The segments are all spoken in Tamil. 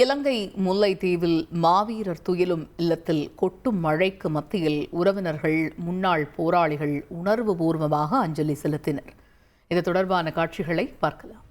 இலங்கை முல்லைத்தீவில் மாவீரர் துயிலும் இல்லத்தில் கொட்டும் மழைக்கு மத்தியில் உறவினர்கள் முன்னாள் போராளிகள் உணர்வுபூர்வமாக அஞ்சலி செலுத்தினர். இது தொடர்பான காட்சிகளை பார்க்கலாம்.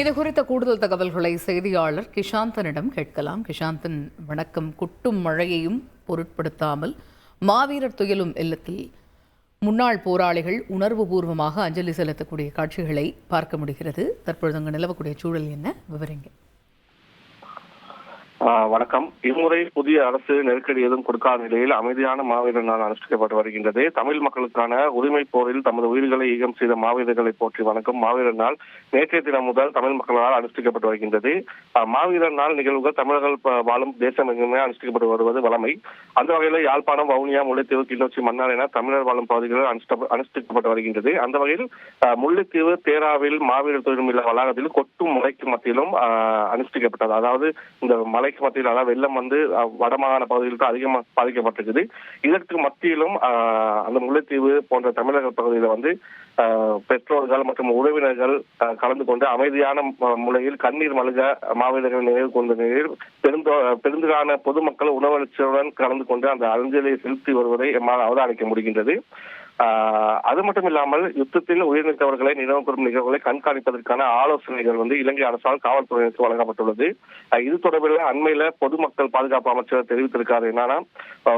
இது குறித்த கூடுதல் தகவல்களை செய்தியாளர் கிஷாந்தனிடம் கேட்கலாம். கிஷாந்தன் வணக்கம். கொட்டும் மழையையும் பொருட்படுத்தாமல் மாவீரர் துயலும் இல்லத்தில் முன்னாள் போராளிகள் உணர்வுபூர்வமாக அஞ்சலி செலுத்தக்கூடிய காட்சிகளை பார்க்க முடிகிறது. தற்பொழுது அங்கு நிலவக்கூடிய சூழல் என்ன? விவரிங்க வணக்கம். இம்முறை புதிய அரசு நெருக்கடி எதுவும் கொடுக்காத நிலையில் அமைதியான மாவீரர் நாள் அனுஷ்டிக்கப்பட்டு வருகின்றது. தமிழ் மக்களுக்கான உரிமை போரில் தமது உயிர்களை ஈகம் செய்த மாவீரர்களை போற்றி வணக்கம். மாவீரர் நாள் நேற்றைய தினம் முதல் தமிழ் மக்களால் அனுஷ்டிக்கப்பட்டு வருகின்றது. மாவீரர் நாள் நிகழ்வுகள் தமிழர்கள் வாழும் தேசம் எங்குமே அனுஷ்டிக்கப்பட்டு வருவது வளமை. அந்த வகையில் யாழ்ப்பாணம் வவுனியா முல்லைத்தீவு கிள்ளோச்சி மன்னார் என தமிழர் வாழும் பகுதிகளில் அனுஷ்டிக்கப்பட்டு வருகின்றது. அந்த வகையில் முல்லைத்தீவு தேராவில் மாவீரர் தொழில்மில்ல வளாகத்தில் கொட்டும் முறைக்கு மத்தியிலும் அனுஷ்டிக்கப்பட்டது. அதாவது இந்த மலை மலைக்கு மத்தியில் அதாவது வெள்ளம் வந்து வடமாகாண பகுதியில் தான் அதிகமாக பாதிக்கப்பட்டிருக்குது. இதற்கு மத்தியிலும் அந்த முல்லைத்தீவு போன்ற தமிழக பகுதியில் வந்து பெற்றோர்கள் மற்றும் உறவினர்கள் கலந்து கொண்டு அமைதியான முறையில் கண்ணீர் மல்க மாவீரர்கள் நினைவு கொண்ட நிலையில் பெருந்தோ பெருந்துகான பொதுமக்கள் உணவளிச்சலுடன் கலந்து கொண்டு அந்த அஞ்சலியை செலுத்தி வருவதை எம்மால் அவதானிக்க முடிகின்றது. அது மட்டும் இல்லாமல் யுத்தத்தில் உயிரிழந்தவர்களை நினைவு கூறும் நிகழ்வுகளை கண்காணிப்பதற்கான ஆலோசனைகள் வந்து இலங்கை அரசால் காவல்துறையினருக்கு வழங்கப்பட்டுள்ளது. இது தொடர்பில் அண்மையில பொதுமக்கள் பாதுகாப்பு அமைச்சர் தெரிவித்திருக்காரு. என்னன்னா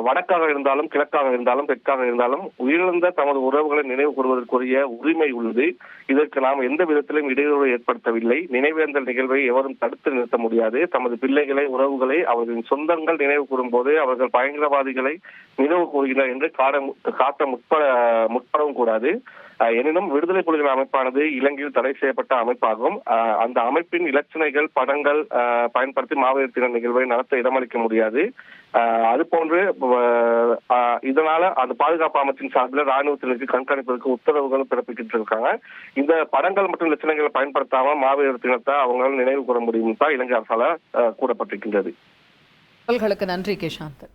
வடக்காக இருந்தாலும் கிழக்காக இருந்தாலும் தெற்காக இருந்தாலும் உயிரிழந்த தமது உறவுகளை நினைவு கூறுவதற்குரிய உரிமை உள்ளது. இதற்கு நாம் எந்த விதத்திலும் இடையூறு ஏற்படுத்தவில்லை. நினைவேந்தல் நிகழ்வை எவரும் தடுத்து நிறுத்த முடியாது. தமது பிள்ளைகளை உறவுகளை அவர்களின் சொந்தங்கள் நினைவு கூறும்போது அவர்கள் பயங்கரவாதிகளை நினைவு கூறுகிறார் என்று காட காட்ட முற்பட முற்படவும் கூடாது. எனினும் விடுதலை புலிகள் அமைப்பானது இலங்கையில் தடை செய்யப்பட்ட அமைப்பாகும். அந்த அமைப்பின் இலச்சினைகள் படங்கள் பயன்படுத்தி மாவீர தின நிகழ்வை நடத்த இடமளிக்க முடியாது. அது போன்று இதனால அந்த பாதுகாப்பு அமைச்சின் சார்பில் ராணுவத்தினருக்கு கண்காணிப்பதற்கு உத்தரவுகள் பிறப்பிக்கிட்டு இருக்காங்க இந்த படங்கள் மற்றும் இலச்சினைகளை பயன்படுத்தாம மாவீரர் தினத்தை அவங்களால நினைவு கூற முடியும் தான் இலங்கை அரசால கூறப்பட்டிருக்கின்றது. நன்றி கிஷாந்தன்.